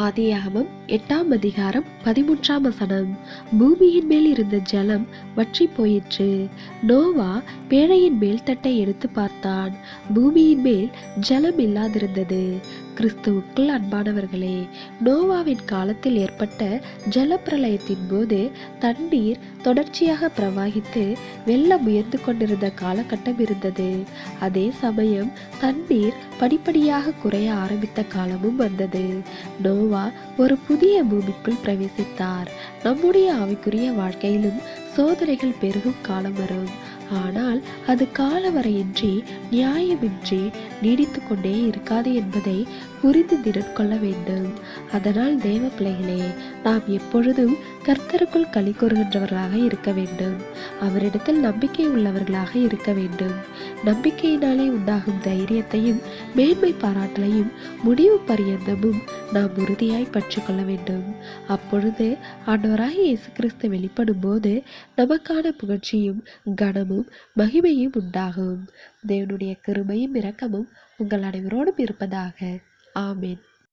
ஆதியாகமம் எட்டாம் அதிகாரம் பதிமூன்றாம் வசனம். பூமியின் மேல் இருந்த ஜலம் வற்றி போயிற்று. நோவா பேழையின் மேல் தட்டை எடுத்து பார்த்தான். பூமியின் மேல் ஜலம் இல்லாதிருந்தது. கிறிஸ்துவுக்குள் அன்பானவர்களே நோவாவின் காலத்தில் ஏற்பட்ட ஜலப்பிரளயத்தின் போது தண்ணீர் தொடர்ச்சியாக பிரவாகித்து வெள்ளம் உயர்ந்து கொண்டிருந்த காலகட்டம் இருந்தது. அதே சமயம் தண்ணீர் படிப்படியாக குறைய ஆரம்பித்த காலமும் வந்தது. நோவா ஒரு புதிய பூமிக்குள் பிரவேசித்தார். நம்முடைய ஆவிக்குரிய வாழ்க்கையிலும் சோதனைகள் பெருகும் காலம் வரும். ஆனால் அது காலவரையின்றி நியாயமின்றி நீடித்து கொண்டே இருக்காது என்பதை புரிந்து திடன் கொள்ள வேண்டும். அதனால் தேவ பிள்ளைகளே நாம் எப்பொழுதும் கர்த்தருக்குள் களி கூறுகின்றவர்களாக இருக்க வேண்டும். அவரிடத்தில் நம்பிக்கை உள்ளவர்களாக இருக்க வேண்டும். நம்பிக்கையினாலே உண்டாகும் தைரியத்தையும் மேன்மை பாராட்டலையும் முடிவு பரியந்தமும் நாம் உறுதியாய் பற்றி கொள்ள வேண்டும். அப்பொழுது ஆண்டவராக இயேசு கிறிஸ்து வெளிப்படும் போது நமக்கான புகழ்ச்சியும் கனமும் மகிமையும் உண்டாகும். தேவனுடைய கிருபையும் இரக்கமும் உங்கள் அனைவரோடும் இருப்பதாக. ஆமேன்.